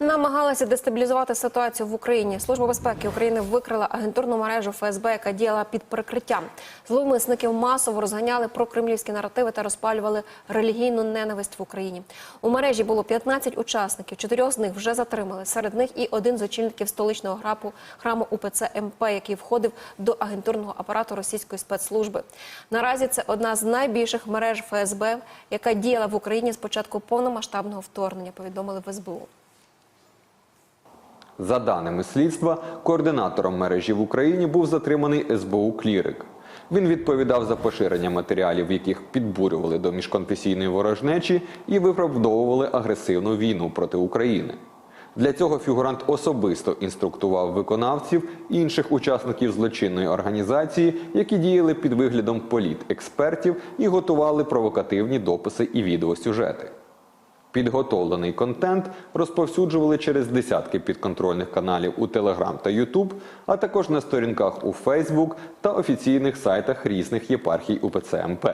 Намагалася дестабілізувати ситуацію в Україні. Служба безпеки України викрила агентурну мережу ФСБ, яка діяла під прикриттям. Зловмисників масово розганяли про кремлівські наративи та розпалювали релігійну ненависть в Україні. У мережі було 15 учасників. Чотирьох з них вже затримали. Серед них і один з очільників столичного грапу храму УПЦ МП, який входив до агентурного апарату російської спецслужби. Наразі це одна з найбільших мереж ФСБ, яка діяла в Україні з початку повномасштабного вторгнення. Повідомили в СБУ. За даними слідства, координатором мережі в Україні був затриманий СБУ Клірик. Він відповідав за поширення матеріалів, яких підбурювали до міжконфесійної ворожнечі і виправдовували агресивну війну проти України. Для цього фігурант особисто інструктував виконавців інших учасників злочинної організації, які діяли під виглядом політекспертів і готували провокативні дописи і відеосюжети. Підготовлений контент розповсюджували через десятки підконтрольних каналів у Telegram та YouTube, а також на сторінках у Facebook та офіційних сайтах різних єпархій УПЦ МП.